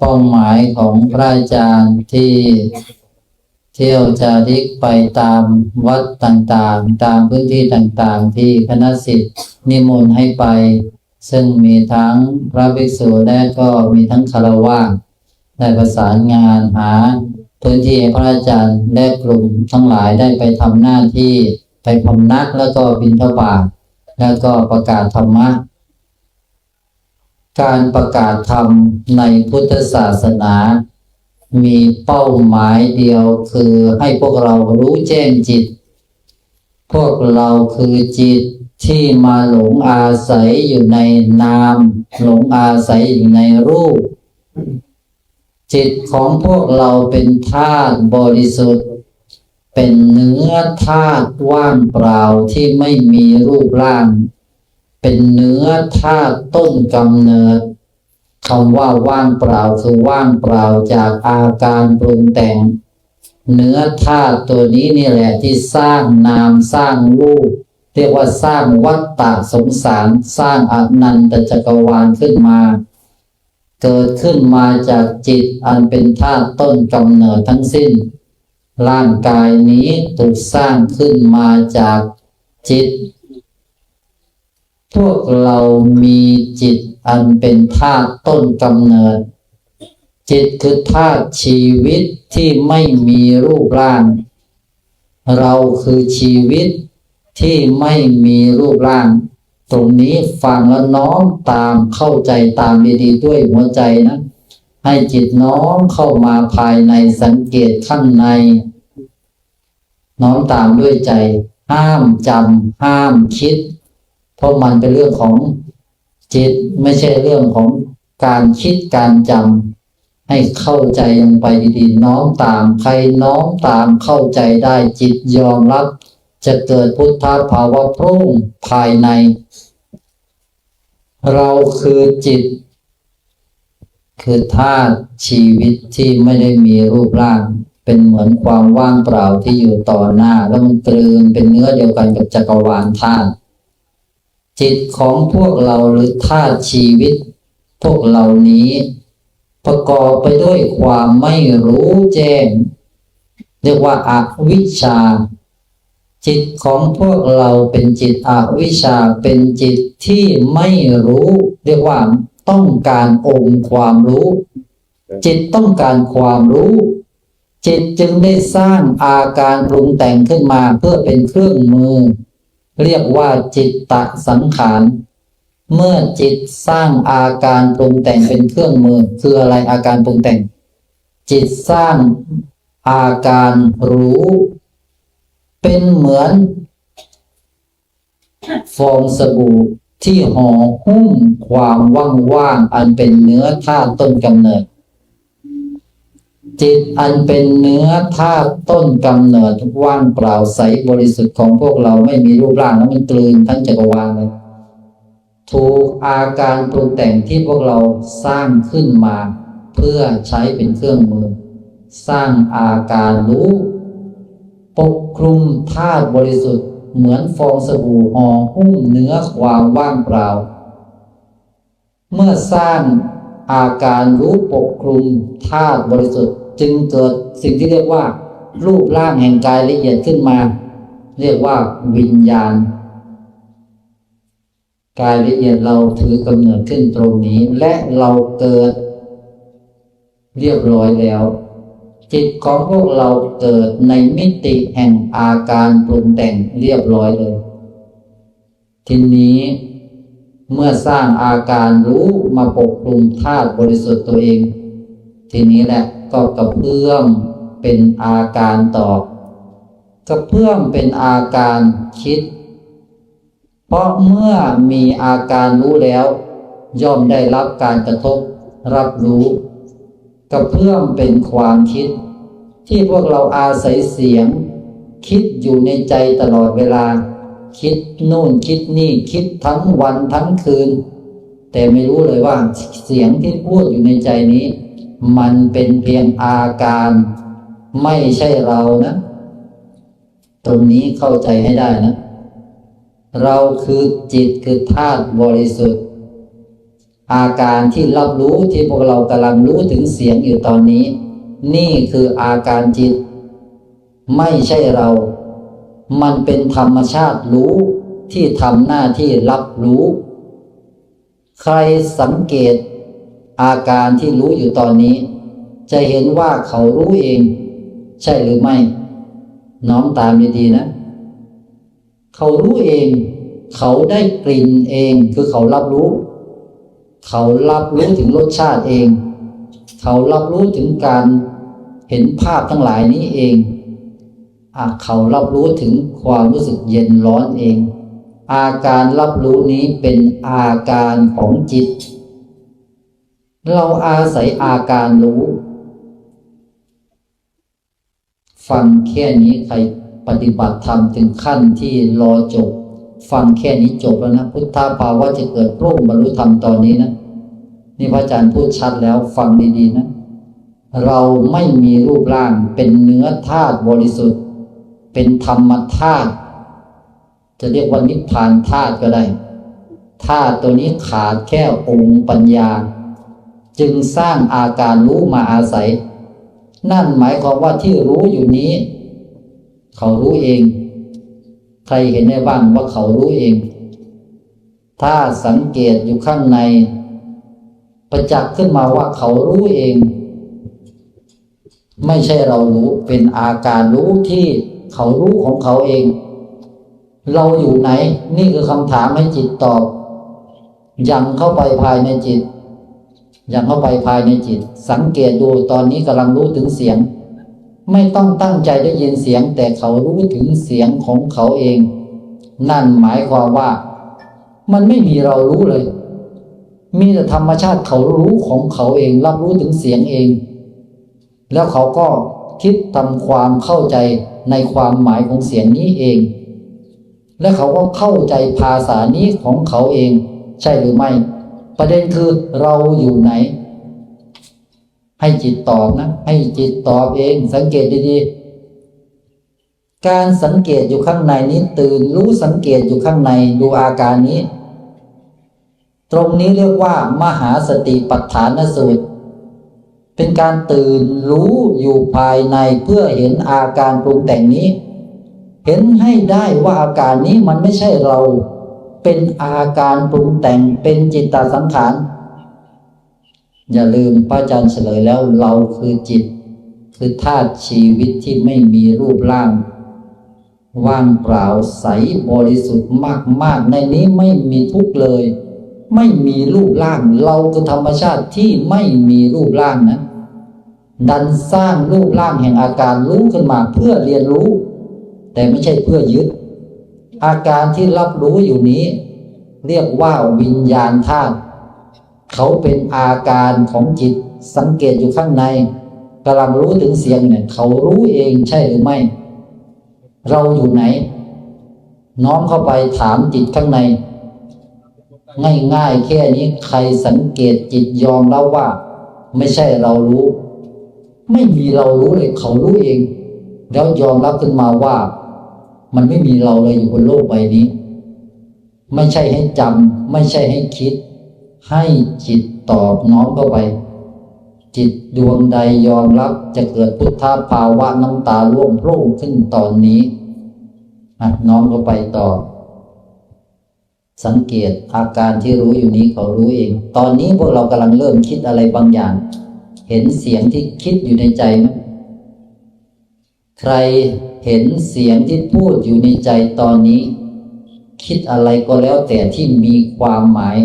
เป้าหมายของพระอาจารย์ที่เที่ยวจาริกไปตามวัดต่างๆ ตามพื้นที่ต่างๆ ที่คณะสิทธิ์นิมนต์ให้ไป ซึ่งมีทั้งพระภิกษุและก็มีทั้งคารวะได้ประสานงานหา พื้นที่ให้พระอาจารย์และกลุ่มทั้งหลายได้ไปทำหน้าที่ไปพำนักแล้วก็บิณฑบาตแล้วก็ประกาศธรรมะ การประกาศธรรมในพุทธศาสนา มีเป้าหมายเดียวคือให้พวกเรารู้แจ้งจิต พวกเราคือจิตที่มาหลงอาศัยอยู่ในนาม หลงอาศัยอยู่ในรูป จิตของพวกเราเป็นธาตุบริสุทธิ์ เป็นเนื้อธาตุว่างเปล่าที่ไม่มีรูปร่าง เป็นเนื้อธาตุต้นกำเนิดคำว่าว่างเปล่าคือว่างเปล่าจากอาการปรุงแต่ง เนื้อธาตุตัวนี้นี่แหละที่สร้างนามสร้างรูปเรียกว่าสร้างวัฏฏะสงสารสร้างอนันตจักรวาลขึ้นมา เกิดขึ้นมาจากจิตอันเป็นธาตุต้นกำเนิดทั้งสิ้น ร่างกายนี้ถูกสร้างขึ้นมาจากจิต พวกเรามีจิตอันเป็นธาตุต้นกำเนิด จิตคือธาตุชีวิตที่ไม่มีรูปร่าง เราคือชีวิตที่ไม่มีรูปร่าง ตรงนี้ฟังแล้วน้อมตามเข้าใจตามดีๆด้วยหัวใจนะ ให้จิตน้อมเข้ามาภายในสังเกตข้างใน น้อมตามด้วยใจ ห้ามจำห้ามคิด เพราะมันเป็นเรื่องของจิตไม่ใช่เรื่องของการคิดการจำให้เข้าใจลงไปดีๆน้อมตามใครน้อมตามเข้าใจได้จิตยอมรับ จะเกิดพุทธภาวะพรุ่งภายใน เราคือจิต คือธาตุชีวิตที่ไม่ได้มีรูปร่าง เป็นเหมือนความว่างเปล่าที่อยู่ต่อหน้า แล้วมันกลืนเป็นเนื้อเดียวกันกับจักรวาลธาตุ จิตของพวกเราหรือธาตุชีวิต พวกเหล่านี้ ประกอบไปด้วยความไม่รู้แจ้ง เรียกว่าอาวิชชา จิตของพวกเราเป็นจิตอวิชชาเป็นจิตที่ไม่รู้ เรียกว่าต้องการองค์ความรู้ จิตต้องการความรู้ จิตจึงได้สร้างอาการปรุงแต่งขึ้นมาเพื่อเป็นเครื่องมือ เรียกว่าจิตตะสังขารเมื่อจิตสร้างอาการปรุงแต่งเป็นเครื่องมือ คืออะไรอาการปรุงแต่ง จิตสร้างอาการรู้ เป็นเหมือน ฟองสบู่ที่ห่อหุ้มความว่างๆอันเป็นเนื้อธาตุต้นกำเนิด จิตอันเป็นเนื้อธาตุต้นกำเนิดว่างเปล่าใสบริสุทธิ์ของพวกเราไม่มีรูปร่างแล้วมันกลืนทั้งจักรวาลเลยถูกอาการปรุงแต่งที่พวกเราสร้างขึ้นมา เพื่อใช้เป็นเครื่องมือ สร้างอาการรู้ ปกคลุมธาตุบริสุทธิ์ เหมือนฟองสบู่ห่อหุ้มเนื้อความว่างเปล่า เมื่อสร้างอาการรู้ปกคลุมธาตุบริสุทธิ์ จึงเกิดสิ่งที่เรียกว่า รูปร่างแห่งกายละเอียดขึ้นมา เรียกว่าวิญญาณ กายละเอียดเราถือกำเนิดขึ้นตรงนี้ และเราเกิด เรียบร้อยแล้ว จิตของพวกเราเกิดในมิติแห่งอาการปรุงแต่งเรียบร้อยเลย ทีนี้เมื่อสร้างอาการรู้มาปกคลุมธาตุบริสุทธิ์ตัวเอง ทีนี้แหละ ก็กระเพื่อมเป็นอาการต่อกระเพื่อมเป็นอาการคิด เพราะเมื่อมีอาการรู้แล้ว ย่อมได้รับการกระทบรับรู้ กระเพื่อมเป็นความคิด ที่พวกเราอาศัยเสียง คิดอยู่ในใจตลอดเวลา คิดนู่นคิดนี่คิดทั้งวันทั้งคืน แต่ไม่รู้เลยว่าเสียงที่พูดอยู่ในใจนี้ มันเป็นเพียงอาการ ไม่ใช่เรานะ ตรงนี้เข้าใจให้ได้นะ เราคือจิตคือธาตุบริสุทธิ์ อาการที่รับรู้ที่พวกเรากำลังรู้ถึงเสียงอยู่ตอนนี้ นี่คืออาการจิต ไม่ใช่เรา มันเป็นธรรมชาติรู้ที่ทำหน้าที่รับรู้ ใครสังเกต อาการที่รู้อยู่ตอนนี้ จะเห็นว่าเขารู้เอง ใช่หรือไม่ น้อมตามดีๆนะ เขารู้เอง เขาได้กลิ่นเองคือเขารับรู้ เขารับรู้ถึงรสชาติเอง เขารับรู้ถึงการเห็นภาพทั้งหลายนี้เองอเขารับรู้ถึงความรู้สึกเย็นร้อนเอง อาการรับรู้นี้เป็นอาการของจิต เราอาศัยอาการรู้ ฟังแค่นี้ใครปฏิบัติธรรมถึงขั้นที่รอจบ ฟังแค่นี้จบแล้วนะ พุทธาภาวะจะเกิดโปร่งบรรลุธรรมตอนนี้นะนี่พระอาจารย์พูดชัดแล้วฟังดีๆนะ เราไม่มีรูปร่างเป็นเนื้อธาตุบริสุทธิ์ เป็นธรรมธาตุจะเรียกว่านิพพานธาตุก็ได้ธาตุตัวนี้ขาดแค่องค์ปัญญา จึงสร้างอาการรู้มาอาศัย นั่นหมายความว่าที่รู้อยู่นี้ เขารู้เอง ใครเห็นได้บ้างว่าเขารู้เอง ถ้าสังเกตอยู่ข้างใน ประจักษ์ขึ้นมาว่าเขารู้เอง ไม่ใช่เรารู้เป็นอาการรู้ที่เขารู้ของเขาเอง เราอยู่ไหน นี่คือคำถามให้จิตตอบยังเข้าไปภายในจิต อยังเข้าไปภายในจิต สังเกตดูตอนนี้กำลังรู้ถึงเสียง ไม่ต้องตั้งใจได้ยินเสียง แต่เขารู้ถึงเสียงของเขาเอง นั่นหมายความว่า มันไม่มีเรารู้เลย มีแต่ธรรมชาติเขารู้ของเขาเอง รับรู้ถึงเสียงเอง แล้วเขาก็คิดทำความเข้าใจในความหมายของเสียงนี้เอง และเขาก็เข้าใจภาษานี้ของเขาเอง ใช่หรือไม่ ประเด็นคือเราอยู่ไหน ให้จิตตอบนะ ให้จิตตอบเอง สังเกตดีๆ การสังเกตอยู่ข้างในนี้ตื่นรู้สังเกตอยู่ข้างในดูอาการนี้ ตรงนี้เรียกว่า มหาสติปัฏฐานสูตรเป็นการตื่นรู้อยู่ภายในเพื่อเห็นอาการปรุงแต่งนี้ เห็นให้ได้ว่าอาการนี้มันไม่ใช่เรา เป็นอาการปรุงแต่งเป็นจิตตสังขาร อย่าลืมพระอาจารย์เฉลยแล้วเราคือจิต คือธาตุชีวิตที่ไม่มีรูปร่าง ว่างเปล่าใสบริสุทธิ์มากๆ ในนี้ไม่มีทุกข์เลย ไม่มีรูปร่าง เราคือธรรมชาติที่ไม่มีรูปร่างนะดันสร้างรูปร่างแห่งอาการรู้ขึ้นมาเพื่อเรียนรู้ แต่ไม่ใช่เพื่อยึด อาการที่รับรู้อยู่นี้ เรียกว่าวิญญาณธาตุเขาเป็นอาการของจิตสังเกตอยู่ข้างในกำลังรู้ถึงเสียงเนี่ยเขารู้เองใช่หรือไม่ เราอยู่ไหน น้อมเข้าไปถามจิตข้างใน ง่ายๆแค่นี้ใครสังเกตจิตยอมแล้วว่า ไม่ใช่เรารู้ ไม่มีเรารู้เลยเขารู้เอง แล้วยอมรับขึ้นมาว่า มันไม่มีเราเลยอยู่บนโลกใบนี้ ไม่ใช่ให้จำไม่ใช่ให้คิด ให้จิตตอบน้อมเข้าไป จิตดวงใดยอมรับจะเกิดพุทธภาวะน้ำตาร่วงโพร่งขึ้นตอนนี้น้อมเข้าไปต่อ สังเกตอาการที่รู้อยู่นี้เขารู้เอง ตอนนี้พวกเรากำลังเริ่มคิดอะไรบางอย่าง เห็นเสียงที่คิดอยู่ในใจไหม ใครเห็นเสียงที่พูดอยู่ในใจตอนนี้ คิดอะไรก็แล้วแต่ที่มีความหมาย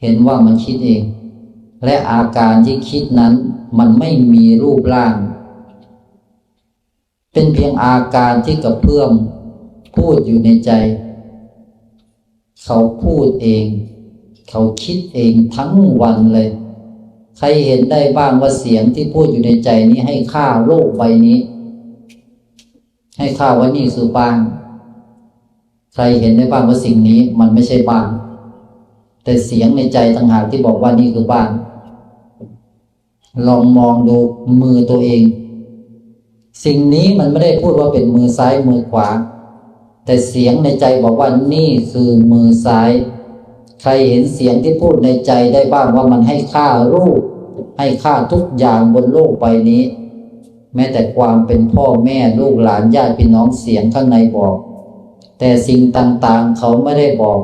เห็นว่ามันคิดเอง และอาการที่คิดนั้น มันไม่มีรูปร่าง เป็นเพียงอาการที่กระเพื่อมพูดอยู่ในใจ เขาพูดเอง เขาคิดเองทั้งวันเลย ใครเห็นได้บ้างว่าเสียงที่พูดอยู่ในใจนี้ให้ค่าโลกใบนี้ ให้ค่าว่านี่คือบ้าน ใครเห็นได้บ้างว่าสิ่งนี้มันไม่ใช่บ้าน แต่เสียงในใจต่างหากที่บอกว่านี่คือบ้าน ลองมองดูมือตัวเอง สิ่งนี้มันไม่ได้พูดว่าเป็นมือซ้ายมือขวา แต่เสียงในใจบอกว่านี่คือมือซ้าย ครเห็นเสียงที่พูดในใจได้บ้างว่ามันให้ค่ารูป ให้ค่าทุกอย่างบนโลกใบนี้ แม้แต่ความเป็นพ่อแม่ลูกหลานญาติพี่น้องเสียงข้างในบอก แต่สิ่งต่างๆเขาไม่ได้บอก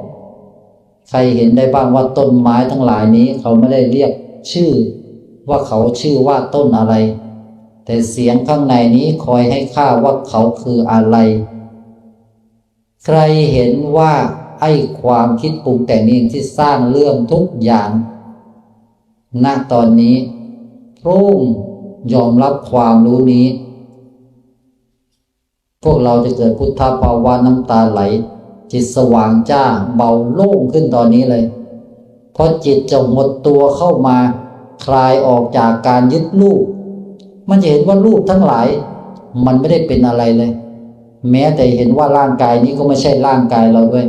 ใครเห็นได้บ้างว่าต้นไม้ทั้งหลายนี้ เขาไม่ได้เรียกชื่อ ว่าเขาชื่อว่าต้นอะไร แต่เสียงข้างในนี้คอยให้ค่าว่าเขาคืออะไร ใครเห็นว่า ไอ้ความคิดปรุงแต่งนี้ที่สร้างเรื่องทุกอย่างณตอนนี้พระองยอมรับความรู้นี้ พวกเราจะเกิดพุทธภาวะน้ำตาไหล จิตสว่างจ้าเบาโล่งขึ้นตอนนี้เลย เพราะจิตจะหมดตัวเข้ามาคลายออกจากการยึดรูป มันจะเห็นว่ารูปทั้งหลาย มันไม่ได้เป็นอะไรเลย แม้แต่เห็นว่าร่างกายนี้ก็ไม่ใช่ร่างกายเราด้วย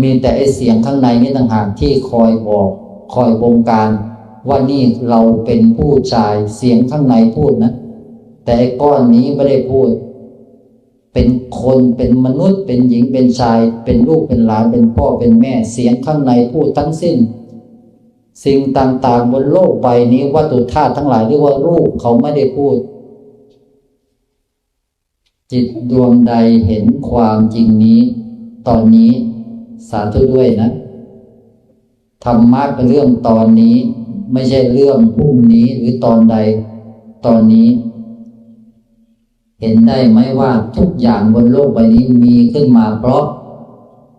มีแต่ไอเสียงข้างในนี่ต่างหากที่คอยบอกคอยบงการ ว่านี่เราเป็นผู้ชายเสียงข้างในพูดนะ แต่ไอก้อนนี้ไม่ได้พูด เป็นคนเป็นมนุษย์ เป็นหญิงเป็นชาย เป็นลูกเป็นหลานเป็นพ่อเป็นแม่เสียงข้างในพูดทั้งสิ้น สิ่งต่างๆบนโลกใบนี้วัตถุธาตุทั้งหลายเรียกว่ารูปเขาไม่ได้พูดจิตดวงใดเห็นความจริงนี้ ตอนนี้ สาธุด้วยนะธรรมะเป็นเรื่องตอนนี้ ไม่ใช่เรื่องพรุ่งนี้หรือตอนใด ตอนนี้ เห็นได้ไหมว่าทุกอย่างบนโลกใบนี้มีขึ้นมาเพราะ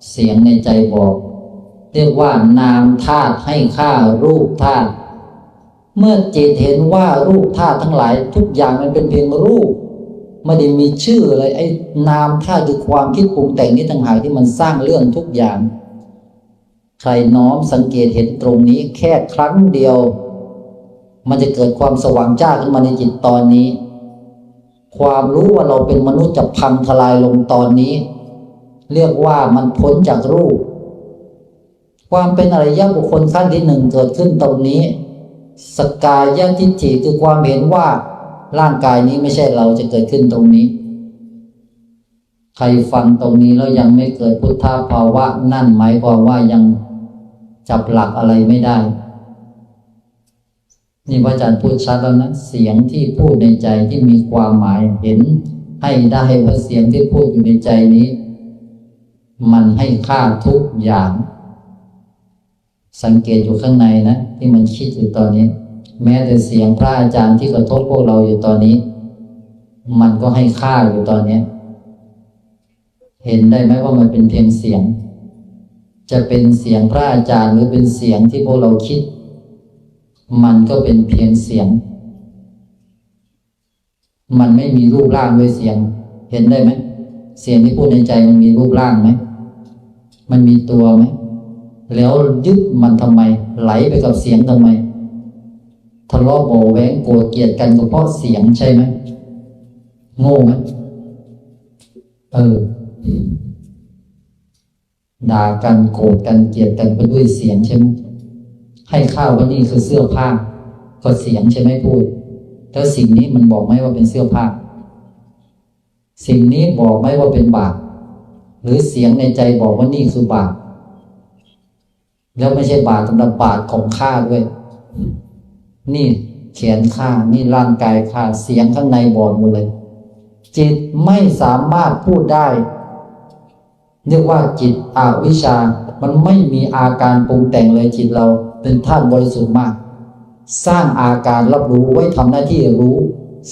เสียงในใจบอก เรียกว่านามธาตุให้ค่ารูปธาตุเมื่อจิตเห็นว่ารูปธาตุทั้งหลาย ทุกอย่างมันเป็นเพียงรูป ไม่ได้มีชื่ออะไรไอ้นามธาตุคือความคิดปรุงแต่งนี้ต่างหากที่มันสร้างเรื่องทุกอย่าง ใครน้อมสังเกตเห็นตรงนี้แค่ครั้งเดียว มันจะเกิดความสว่างจ้าขึ้นมาในจิตตอนนี้ ความรู้ว่าเราเป็นมนุษย์จะพังทลายลงตอนนี้ เรียกว่ามันพ้นจากรูป ความเป็นอริยบุคคลขั้นที่หนึ่งเกิดขึ้นตรงนี้ สกายะทิฏฐิคือความเห็นว่า ร่างกายนี้ไม่ใช่เราจะเกิดขึ้นตรงนี้ ใครฟังตรงนี้แล้วยังไม่เกิดพุทธภาวะ นั่นหมายความว่ายังจับหลักอะไรไม่ได้ นี่พระอาจารย์พูดชัดแล้วนะเสียงที่พูดในใจที่มีความหมายเห็น ให้ได้ว่าเสียงที่พูดอยู่ในใจนี้ มันให้ค่าทุกอย่าง สังเกตอยู่ข้างในนะ ที่มันคิดอยู่ตอนนี้ แม้แต่เสียงพระอาจารย์ที่กระทบพวกเราอยู่ตอนนี้ มันก็ให้ค่าอยู่ตอนนี้ เห็นได้ไหมว่ามันเป็นเพียงเสียง จะเป็นเสียงพระอาจารย์หรือเป็นเสียงที่พวกเราคิด มันก็เป็นเพียงเสียง มันไม่มีรูปร่างด้วยเสียง เห็นได้ไหมเสียงที่พูดในใจมันมีรูปร่างไหมมันมีตัวไหมแล้วยึดมันทำไม ไหลไปกับเสียงทำไม ทะเลาะโบแวงโกรธเกลียดกันก็เพราะเสียงใช่ไหมโง่ไหมเออด่ากันโกรธกันเกลียดกันไปด้วยเสียงใช่ไหมให้ข้าวว่านี่คือเสื้อผ้า ก็เสียงใช่ไหมพูดแล้วสิ่งนี้มันบอกไหมว่าเป็นเสื้อผ้า สิ่งนี้บอกไหมว่าเป็นบาปหรือเสียงในใจบอกว่านี่คือบาปแล้วไม่ใช่บาปสำหรับบาปของข้าด้วย นี่แขนข้านี่ร่างกายข้าเสียงข้างในบอกหมดเลย จิตไม่สามารถพูดได้เรียกว่าจิตอวิชา มันไม่มีอาการปรุงแต่งเลยจิตเราเป็นท่านบริสุทธิ์มาก สร้างอาการรับรู้ไว้ทำหน้าที่รู้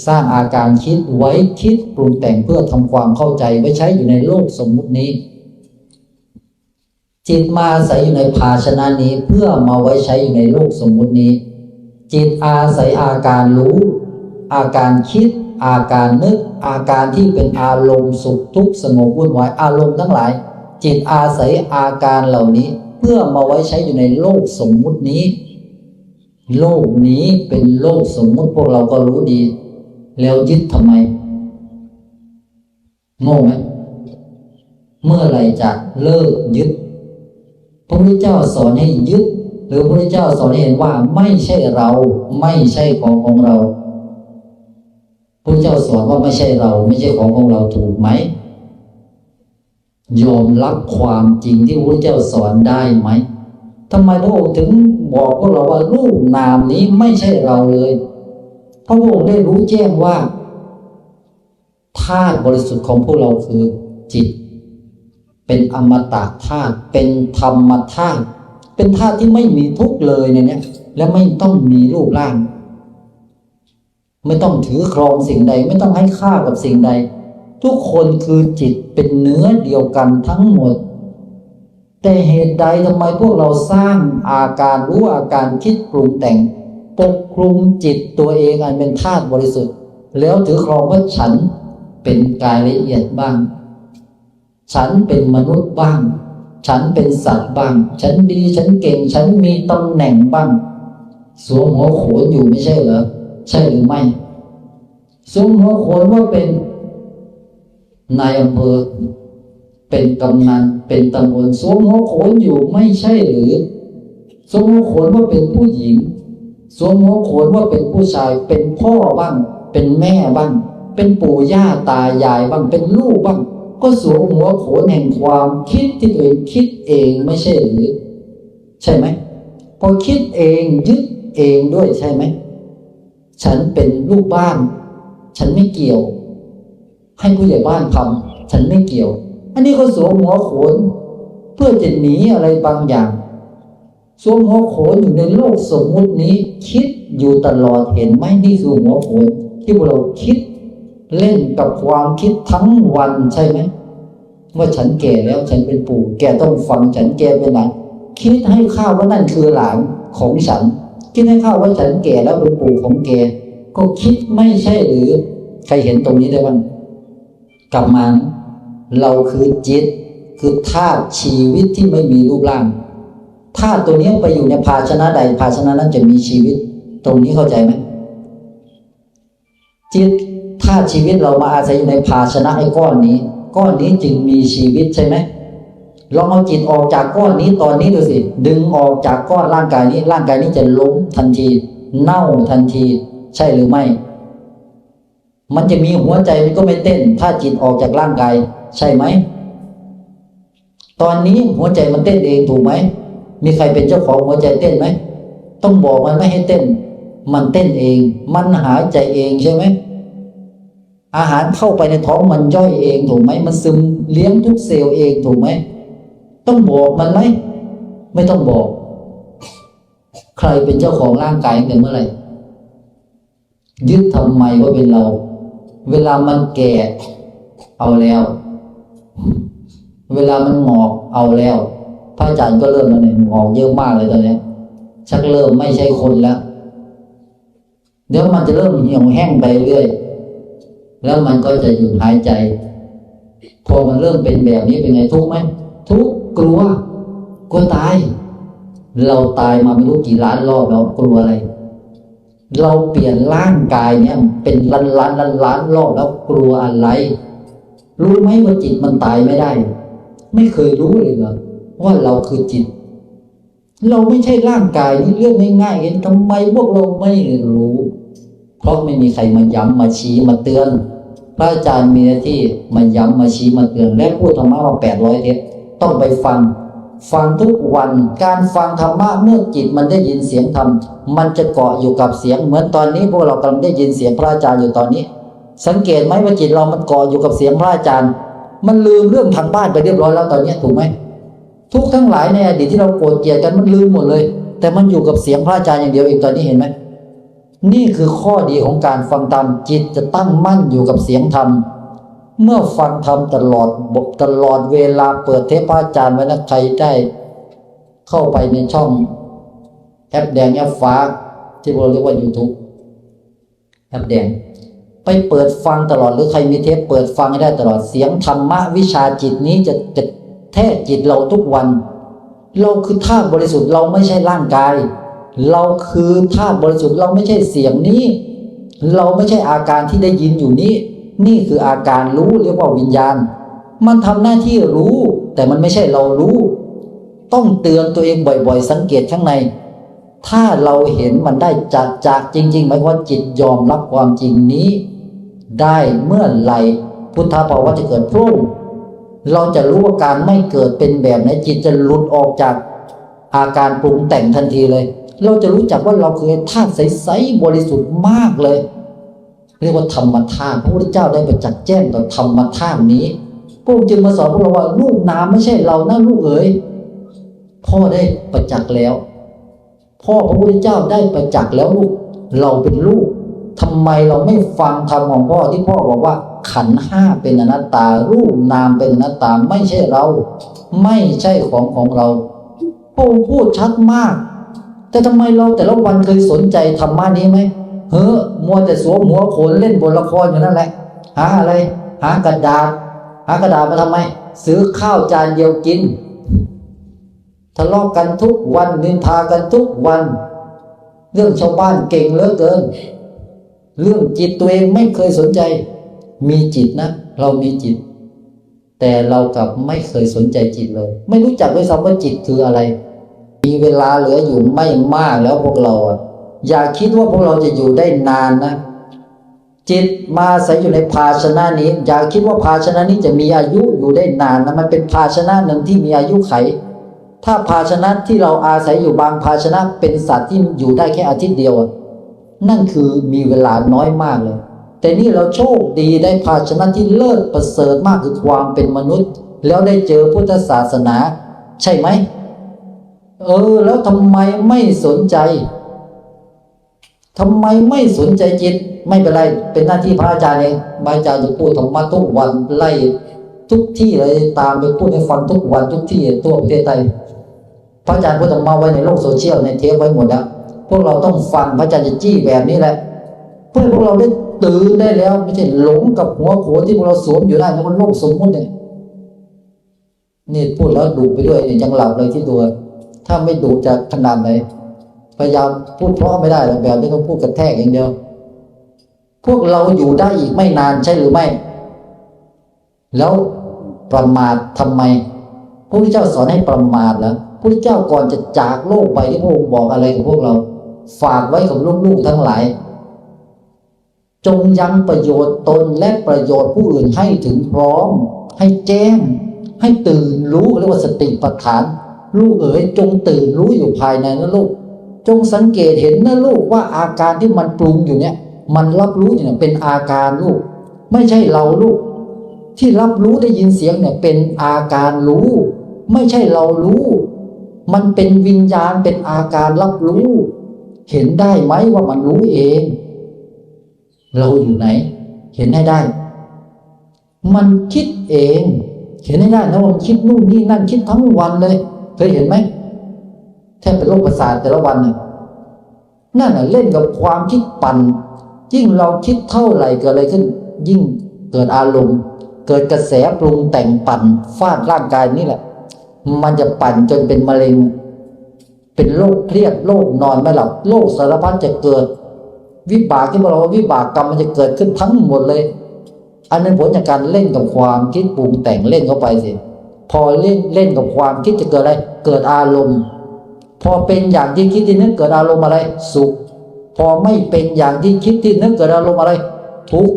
สร้างอาการคิดไว้คิดปรุงแต่งเพื่อทำความเข้าใจไว้ใช้อยู่ในโลกสมมุตินี้ จิตมาอาศัยอยู่ในภาชนะนี้เพื่อมาไว้ใช้อยู่ในโลกสมมุตินี้ จิตอาศัยอาการรู้ อาการคิด อาการนึก อาการที่เป็นอารมณ์สุขทุกข์สงบวุ่นวายอารมณ์ทั้งหลาย จิตอาศัยอาการเหล่านี้ เพื่อมาไว้ใช้อยู่ในโลกสมมุตินี้ โลกนี้เป็นโลกสมมุติพวกเราก็รู้ดี แล้วยึดทำไมโง่ไหมเมื่อไหรจะเลิกยึดพระพุทธเจ้าสอนให้ยึด รือพระเจ้าสอนให้เห็นว่าไม่ใช่เราไม่ใช่ของของเราพระเจ้าสอนว่าไม่ใช่เรา ไม่ใช่ของของเราถูกไหมยอมรับความจริงที่พระเจ้าสอนได้ไหมทำไมพระองค์ถึงบอกพวกเราว่ารูปนามนี้ไม่ใช่เราเลยพระพระองค์ได้รู้แจ้งว่าธาตุบริสุทธิ์ของพวกเราคือจิต เป็นอมตะธาตุเป็นธรรมธาตุ เป็นธาตุที่ไม่มีทุกข์เลยในเนี้ยและไม่ต้องมีรูปร่าง ไม่ต้องถือครองสิ่งใด ไม่ต้องให้ค่ากับสิ่งใด ทุกคนคือจิตเป็นเนื้อเดียวกันทั้งหมด แต่เหตุใดทำไมพวกเราสร้างอาการรู้อาการคิดปรุงแต่ง ปกคลุมจิตตัวเองอันเป็นธาตุบริสุทธิ์ แล้วถือครองว่าฉันเป็นกายละเอียดบ้าง ฉันเป็นมนุษย์บ้าง ฉันเป็นสัตว์บ้าง ฉันดี ฉันเก่ง ฉันมีตำแหน่งบ้าง สวมหัวโขนอยู่ไม่ใช่เหรอ ใช่หรือไม่ สวมหัวโขนว่าเป็นนายอำเภอ เป็นกำนัน เป็นตำบลสวมหัวโขนอยู่ไม่ใช่หรือ สวมหัวโขนว่าเป็นผู้หญิง สวมหัวโขนว่าเป็นผู้ชาย เป็นพ่อบ้าง เป็นแม่บ้าง เป็นปู่ย่าตายายบ้าง เป็นลูกบ้าง ก็สวมหัวโขนแห่งความคิดที่ตัวเองคิดเองไม่ใช่หรือใช่ไหมพอคิดเองยึดเองด้วยใช่ไหม ฉันเป็นลูกบ้าน ฉันไม่เกี่ยว ให้ผู้ใหญ่บ้านทำฉันไม่เกี่ยว อันนี้ก็สวมหัวโขน เพื่อจะหนีอะไรบางอย่างสวมหัวโขนอยู่ในโลกสมมุตินี้ คิดอยู่ตลอดเห็นไหมนี่คือหัวโขนที่พวกเราคิด เล่นกับความคิดทั้งวันใช่ไหมว่าฉันแก่แล้วฉันเป็นปู่ แกต้องฟังฉันแกเป็นหลานคิดให้ข้าวว่านั่นคือหลานของฉัน คิดให้ข้าวว่าฉันแก่แล้วเป็นปู่ของแกก็คิดไม่ใช่หรือ ใครเห็นตรงนี้ได้บ้างกลับมานเราคือจิต คือธาตุชีวิตที่ไม่มีรูปร่างธาตุตัวนี้ไปอยู่ในภาชนะใด ภาชนะนั้นจะมีชีวิต ตรงนี้เข้าใจไหมจิตาตุชีวิตเรามาอาศัยอยู่ในภาชนะไอ้ก้อนนี้ ก้อนนี้จึงมีชีวิตใช่ไหมลองเอาจิตออกจากก้อนนี้ตอนนี้ดูสิ ดึงออกจากก้อนร่างกายนี้ ร่างกายนี้จะล้มทันที เน่าทันที ใช่หรือไม่ มันจะมีหัวใจมันก็ไม่เต้น ถ้าจิตออกจากร่างกาย ใช่ไหม ตอนนี้หัวใจมันเต้นเองถูกไหม มีใครเป็นเจ้าของหัวใจเต้นไหม ต้องบอกมันไม่ให้เต้น มันเต้นเอง มันหายใจเองใช่ไหม อาหารเข้าไปในท้องมันย่อยเองถูกไหมมันซึมเลี้ยงทุกเซลล์เองถูกไหมต้องบอกมันไหมไม่ต้องบอก ใครเป็นเจ้าของร่างกายตั้งแต่เมื่อไหร่ยึดทำไมว่าเป็นเรา เวลามันแก่เอาแล้ว เวลามันหงอกเอาแล้วพระอาจารย์ก็เริ่มมาเนี่ยหงอกเยอะมากเลยตอนนี้ชักเริ่มไม่ใช่คนแล้วเดี๋ยวมันจะเริ่มเหี่ยวแห้งไปเรื่อย แล้วมันก็จะหยุดหายใจ พอมันเริ่มเป็นแบบนี้เป็นไงทุกไหมทุกกลัว กลัวตาย เราตายมาไม่รู้กี่ล้านรอบแล้วกลัวอะไร เราเปลี่ยนร่างกายเนี่ย เป็นล้านล้านล้านล้านรอบแล้วกลัวอะไร รู้ไหมว่าจิตมันตายไม่ได้ ไม่เคยรู้เลยเหรอว่าเราคือจิต เราไม่ใช่ร่างกายนี่เรื่องง่ายๆเองทำไมพวกเราไม่รู้ เพราะไม่มีใครมาย้ำมาชี้มาเตือน พระอาจารย์มีหน้าที่มาย้ำมาชี้มาเตือนและพูดธรรมะมาแปดร้อยเทปต้องไปฟัง ฟังทุกวันการฟังธรรมะเมื่อจิตมันได้ยินเสียงธรรมมันจะเกาะอยู่กับเสียง เหมือนตอนนี้พวกเรากำลังได้ยินเสียงพระอาจารย์อยู่ตอนนี้ สังเกตไหมว่าจิตเรามันเกาะอยู่กับเสียงพระอาจารย์ มันลืมเรื่องทางบ้านไปเรียบร้อยแล้วตอนนี้ถูกไหมทุกทั้งหลายในอดีตที่เราโกรธเกลียดกันมันลืมหมดเลย แต่มันอยู่กับเสียงพระอาจารย์อย่างเดียวเองตอนนี้เห็นไหม นี่คือข้อดีของการฟังธรรมจิตจะตั้งมั่นอยู่กับเสียงธรรม เมื่อฟังธรรมตลอดบทตลอดเวลาเปิดเทปพอาจารย์ไว้นะใครได้ เข้าไปในช่องแอปแดงแอปฟ้า ที่เราเรียกว่า YouTube แอปแดง ไปเปิดฟังตลอดหรือใครมีเทปเปิดฟังให้ได้ตลอดเสียงธรรมะวิชาจิตนี้จะจะแท้จิตเราทุกวัน เราคือธาตุบริสุทธิ์เราไม่ใช่ร่างกาย เราคือธาตุบริสุทธิ์เราไม่ใช่เสียงนี้ เราไม่ใช่อาการที่ได้ยินอยู่นี้ นี่คืออาการรู้เรียกว่าวิญญาณ มันทำหน้าที่รู้ แต่มันไม่ใช่เรารู้ ต้องเตือนตัวเองบ่อยๆ สังเกตข้างใน ถ้าเราเห็นมันได้จัดจากจริงๆหมายความว่าจิตยอมรับความจริงนี้ ได้เมื่อไหร่พุทธภาวะจะเกิดพรุ่งเราจะรู้ว่าการไม่เกิดเป็นแบบไหนจิตจะหลุดออกจากอาการปรุงแต่งทันทีเลย เราจะรู้จักว่าเราคือธาตุใสๆบริสุทธิ์มากเลย เรียกว่าธรรมธาตุพระพุทธเจ้าได้ประจักษ์แจ้งต่อธรรมธาตุนี้พระองค์จึงมาสอนพวกเราว่าลูกน้ำไม่ใช่เรานะลูกเอ๋ยพ่อได้ประจักษ์แล้ว พ่อพระพุทธเจ้าได้ประจักษ์แล้วลูกเราเป็นลูกทำไมเราไม่ฟังคำของพ่อที่พ่อบอกว่าขันห้าเป็นอนัตตา รูปนามเป็นอนัตตาไม่ใช่เรา ไม่ใช่ของของเราพระองค์พูดชัดมาก แต่ทำไมเราแต่ละวันเคยสนใจธรรมะนี้ไหมเฮ้อมัวแต่สวมหัวโขนเล่นบทละครอยู่นั่นแหละ หาอะไร หากระดาษ หากระดาษมาทำไม ซื้อข้าวจานเดียวกินทะเลาะกันทุกวันนินทากันทุกวัน เรื่องชาวบ้านเก่งเหลือเกิน เรื่องจิตตัวเองไม่เคยสนใจ มีจิตนะ เรามีจิต แต่เรากลับไม่เคยสนใจจิตเลย ไม่รู้จักด้วยซ้ำว่าจิตคืออะไร มีเวลาเหลืออยู่ไม่มากแล้วพวกเรา อย่าคิดว่าพวกเราจะอยู่ได้นานนะ จิตมาอาศัยอยู่ในภาชนะนี้ อย่าคิดว่าภาชนะนี้จะมีอายุอยู่ได้นานนะมันเป็นภาชนะหนึ่งที่มีอายุไข ถ้าภาชนะที่เราอาศัยอยู่บางภาชนะเป็นสัตว์ที่อยู่ได้แค่อาทิตย์เดียวนั่นคือมีเวลาน้อยมากเลย แต่นี่เราโชคดีได้ภาชนะที่เลิศประเสริฐมากคือความเป็นมนุษย์ แล้วได้เจอพุทธศาสนา ใช่ไหม เออ แล้วทำไมไม่สนใจทำไมไม่สนใจจิต ไม่เป็นไร เป็นหน้าที่พระอาจารย์เองพระอาจารย์จะพูดธรรมะทุกวันไล่ทุกที่เลยตามไปพูดให้ฟังทุกวันทุกที่ทั่วประเทศไทยพระอาจารย์พูดธรรมะไว้ในโลกโซเชียลในเทปไว้หมดแล้วพวกเราต้องฟังพระอาจารย์จะจี้แบบนี้แหละ เพื่อพวกเราได้ตื่นได้แล้วไม่ใช่หลงกับหัวโขนที่พวกเราสวมอยู่ได้ในมันโลกสมมติเนี่ยนี่พูดแล้วดุไปด้วยเนี่ยยังหลับเลยที่ตัว ถ้าไม่ดุจะขนาดไหน พยายามพูดเพราะไม่ได้หรอกแบบนี้ต้องพูดกระแทกอย่างเดียว พวกเราอยู่ได้อีกไม่นานใช่หรือไม่ แล้วประมาททำไมพระพุทธเจ้าสอนให้ประมาทแล้วพระพุทธเจ้าก่อนจะจากโลกไปที่พระองค์บอกอะไรกับพวกเรา ฝากไว้กับลูกๆทั้งหลาย จงยังประโยชน์ตนและประโยชน์ผู้อื่นให้ถึงพร้อม ให้แจ้ง ให้ตื่นรู้เรียกว่าสติปัฏฐาน ลูกเอ๋ยจงตื่นรู้อยู่ภายในนะลูก จงสังเกตเห็นนะลูกว่าอาการที่มันปรุงอยู่เนี่ย มันรับรู้อยู่เนี่ยเป็นอาการลูก ไม่ใช่เราลูก ที่รับรู้ได้ยินเสียงเนี่ยเป็นอาการรู้ ไม่ใช่เรารู้ มันเป็นวิญญาณเป็นอาการรับรู้ เห็นได้ไหมว่ามันรู้เอง เราอยู่ไหน เห็นให้ได้ มันคิดเอง เห็นให้ได้นะว่ามันคิดนู่นนี่นั่นคิดทั้งวันเลย เคยเห็นไหมแทบเป็นโรคประสาทแต่ละวันนี่นั่นน่ะเล่นกับความคิดปั่นยิ่งเราคิดเท่าไหร่เกิดอะไรขึ้น ยิ่งเกิดอารมณ์ เกิดกระแสปรุงแต่งปั่นฟาดร่างกายนี่แหละ มันจะปั่นจนเป็นมะเร็ง เป็นโรคเครียดโรคนอนไม่หลับโรคสารพัดจะเกิด วิบากที่เราว่าวิบากกรรมมันจะเกิดขึ้นทั้งหมดเลย อันนั้นผลจากการเล่นกับความคิดปรุงแต่งเล่นเข้าไปสิ พอเล่นเล่นกับความคิดจะเกิดอะไร เกิดอารมณ์ พอเป็นอย่างที่คิดที่นึกเกิดอารมณ์อะไร สุข พอไม่เป็นอย่างที่คิดที่นึกเกิดอารมณ์อะไร ทุกข์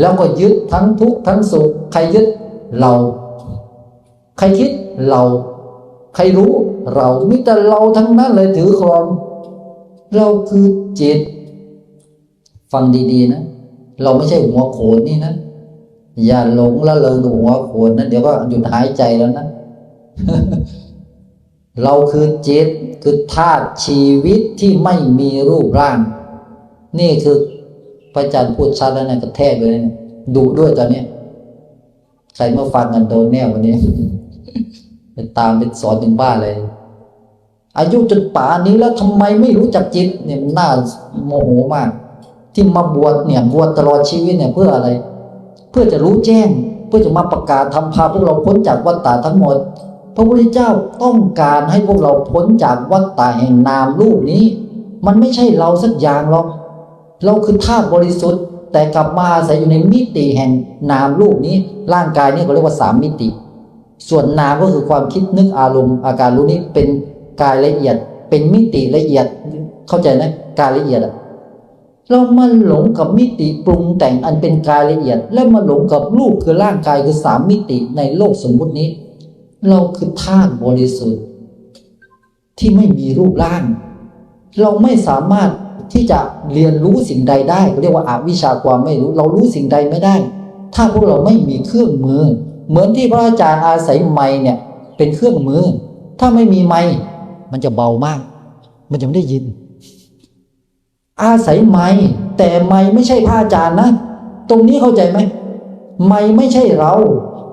แล้วก็ยึดทั้งทุกข์ทั้งสุข ใครยึดเรา ใครคิดเรา ใครรู้เรามิแต่เราทั้งนั้นเลยถือครองเราคือจิต ฟังดีๆนะ เราไม่ใช่หัวโขนนี่นะ อย่าหลงละเลงกับหัวโขนนะเดี๋ยวก็หยุดหายใจแล้วนะ เราคือจิตคือธาตุชีวิตที่ไม่มีรูปร่าง นี่คือพระอาจารย์พูดชัดแล้วนะกระแทกเลยนะดุด้วยตอนนี้ใครมาฟังกันโดนแน่วันนี้ไปตามไปสอนถึงบ้านเลย อายุจนป่านี้แล้วทำไมไม่รู้จักจิตเนี่ยน่าโมโหมาก ที่มาบวชเนี่ยบวชตลอดชีวิตเนี่ยเพื่ออะไร เพื่อจะรู้แจ้ง เพื่อจะมาประกาศทำพาพวกเราพ้นจากวัฏฏะทั้งหมด พระพุทธเจ้าต้องการให้พวกเราพ้นจากวัฏฏะแห่งนามรูปนี้ มันไม่ใช่เราสักอย่างหรอกเราคือธาตุบริสุทธิ์ แต่กลับมาอาศัยอยู่ในมิติแห่งนามรูปนี้ ร่างกายนี่เขาเรียกว่าสามมิติ ส่วนนามก็คือความคิดนึกอารมณ์ อาการรู้นี้เป็นกายละเอียด เป็นมิติละเอียด เข้าใจนะกายละเอียดอะ เรามาหลงกับมิติปรุงแต่งอันเป็นกายละเอียด และมาหลงกับรูปคือร่างกายคือสามมิติในโลกสมมุตินี้ เราคือธาตุบริสุทธิ์ ที่ไม่มีรูปร่าง เราไม่สามารถที่จะเรียนรู้สิ่งใดได้เรียกว่าอาวิชาความไม่รู้ เรารู้สิ่งใดไม่ได้ ถ้าพวกเราไม่มีเครื่องมือ เหมือนที่พระอาจารย์อาศัยไม้เนี่ยเป็นเครื่องมือ ถ้าไม่มีไม้มันจะเบามาก มันจะไม่ได้ยิน อาศัยไม้แต่ไม้ไม่ใช่พระอาจารย์นะ ตรงนี้เข้าใจไหมไม้ไม่ใช่เรา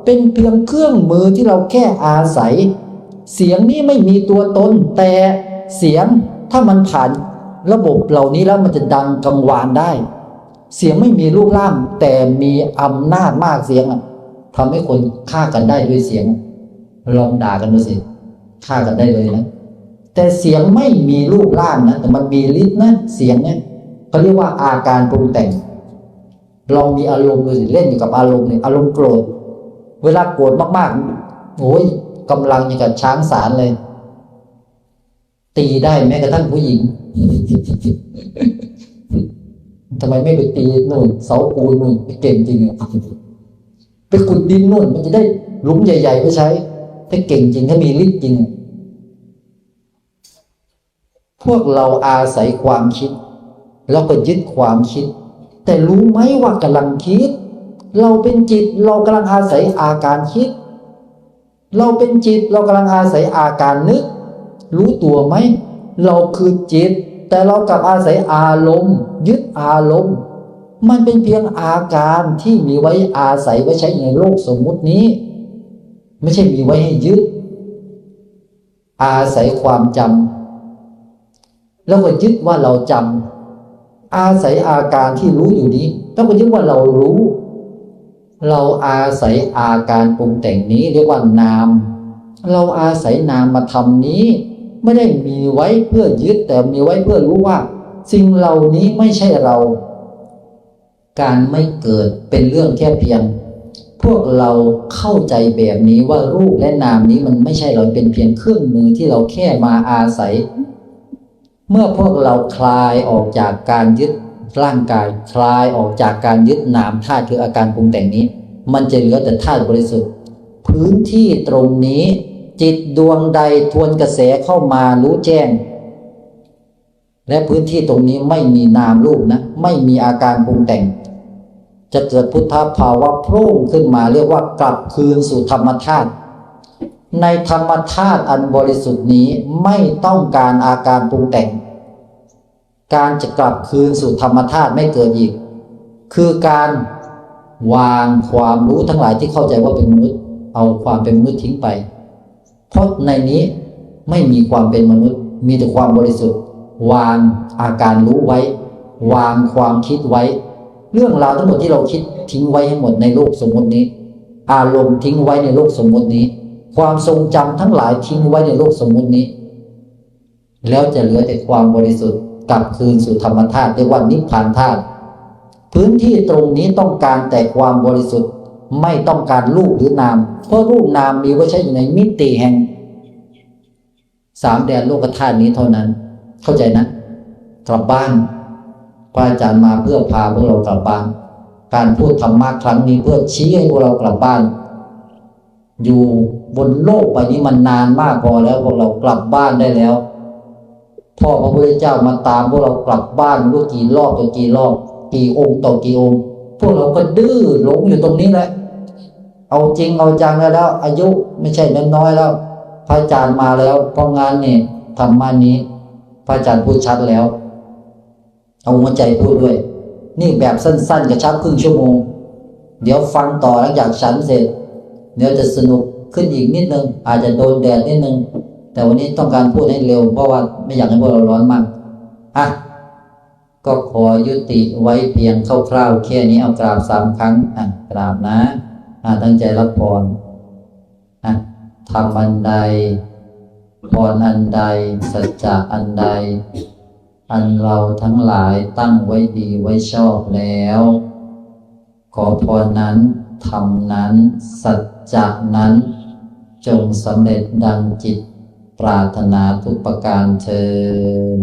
เป็นเพียงเครื่องมือที่เราแค่อาศัย เสียงนี้ไม่มีตัวตน แต่เสียงถ้ามันผ่านระบบเหล่านี้แล้วมันจะดังกังวานได้ เสียงไม่มีรูปร่าง แต่มีอำนาจมากเสียงอะทำให้คนฆ่ากันได้ด้วยเสียง ลองด่ากันดูสิฆ่ากันได้เลยนะ แต่เสียงไม่มีรูปร่างนะแต่มันมีฤทธิ์นะเสียงเนี่ยเขาเรียกว่าอาการปรุงแต่ง ลองมีอารมณ์ดูสิเล่นอยู่กับอารมณ์เนี่ยอารมณ์โกรธเวลาโกรธมากๆโอ้ยกำลังอย่างกับช้างสารเลย ตีได้แม้กระทั่งผู้หญิงทำไมไม่ไปตีนู่นเสาปูนนู่นไปเก่งจริงอะไปขุดดินนู่นมันจะได้หลุมใหญ่ ๆ ไปใช้ ถ้าเก่งจริงถ้ามีฤทธิ์จริง พวกเราอาศัยความคิดแล้วก็ยึดความคิด แต่รู้ไหมว่ากำลังคิด เราเป็นจิตเรากำลังอาศัยอาการคิด เราเป็นจิตเรากำลังอาศัยอาการนึก รู้ตัวไหม เราคือจิต แต่เรากลับอาศัยอารมณ์ ยึดอารมณ์ มันเป็นเพียงอาการที่มีไว้อาศัยไว้ใช้ในโลกสมมุตินี้ ไม่ใช่มีไว้ให้ยึด อาศัยความจำ แล้วก็ยึดว่าเราจำอาศัยอาการที่รู้อยู่นี้แล้วก็ยึดว่าเรารู้ เราอาศัยอาการปรุงแต่งนี้เรียกว่านาม เราอาศัยนามมาทำนี้ ไม่ได้มีไว้เพื่อยึดแต่มีไว้เพื่อรู้ว่า สิ่งเหล่านี้ไม่ใช่เรา การไม่เกิดเป็นเรื่องแค่เพียง พวกเราเข้าใจแบบนี้ว่ารูปและนามนี้มันไม่ใช่เราเป็นเพียงเครื่องมือที่เราแค่มาอาศัย เมื่อพวกเราคลายออกจากการยึดร่างกาย คลายออกจากการยึดนามธาตุคืออาการปรุงแต่งนี้ มันจะเหลือแต่ธาตุบริสุทธิ์ พื้นที่ตรงนี้ จิตดวงใดทวนกระแสเข้ามารู้แจ้ง และพื้นที่ตรงนี้ไม่มีนามรูปนะ ไม่มีอาการปรุงแต่ง จะเกิดพุทธภาวะโพร่งขึ้นมาเรียกว่ากลับคืนสู่ธรรมธาตุ ในธรรมธาตุอันบริสุทธิ์นี้ไม่ต้องการอาการปรุงแต่ง การจะกลับคืนสู่ธรรมธาตุไม่เกิดอีก คือการวางความรู้ทั้งหลายที่เข้าใจว่าเป็นมนุษย์ เอาความเป็นมนุษย์ทิ้งไป เพราะในนี้ไม่มีความเป็นมนุษย์ มีแต่ความบริสุทธิ์ วางอาการรู้ไว้ วางความคิดไว้ เรื่องราวทั้งหมดที่เราคิดทิ้งไว้ให้หมดในโลกสมมตินี้ อารมณ์ทิ้งไว้ในโลกสมมตินี้ ความทรงจำทั้งหลายทิ้งไว้ในโลกสมมุตินี้ แล้วจะเหลือแต่ความบริสุทธิ์กลับคืนสู่ธรรมธาตุเรียกว่านิพพานธาตุพื้นที่ตรงนี้ต้องการแต่ความบริสุทธิ์ไม่ต้องการรูปหรือนาม เพราะรูปนามมีไว้ใช้อยู่ในมิติแห่งสามแดนโลกธาตุนี้เท่านั้น เข้าใจนะกลับบ้านพระอาจารย์มาเพื่อพาพวกเรากลับบ้าน การพูดธรรมะครั้งนี้เพื่อชี้ให้พวกเรากลับบ้าน อยู่บนโลกใบนี้มันนานมากพอแล้วพวกเรากลับบ้านได้แล้ว พ่อพระพุทธเจ้ามาตามพวกเรากลับบ้านรู้กี่รอบต่อกี่รอบ กี่องค์ต่อกี่องค์ พวกเราก็ดื้อหลงอยู่ตรงนี้แหละ เอาจริงเอาจังแล้ว อายุไม่ใช่น้อยแล้ว พระอาจารย์มาแล้วเพราะงานนี่ธรรมานี้ พระอาจารย์พูดชัดแล้ว เอาหัวใจพูดด้วย นี่แบบสั้นๆกระชับครึ่งชั่วโมง เดี๋ยวฟังต่อหลังจากฉันเสร็จ เดี๋ยวจะสนุกขึ้นอีกนิดนึงอาจจะโดนแดดนิดนึงแต่วันนี้ต้องการพูดให้เร็ว เพราะว่าไม่อยากให้พวกเราร้อนมากอะก็ขอยุติไว้เพียงคร่าวๆแค่นี้เอากราบสามครั้งอะกราบนะอะตั้งใจรับพรอะทำอันใดพรอันใด สัจจะอันใด อันเราทั้งหลายตั้งไว้ดีไว้ชอบแล้ว ขอพรนั้นทำนั้นสัจ จากนั้นจงสำเร็จดังจิตปรารถนาทุกประการเชิญ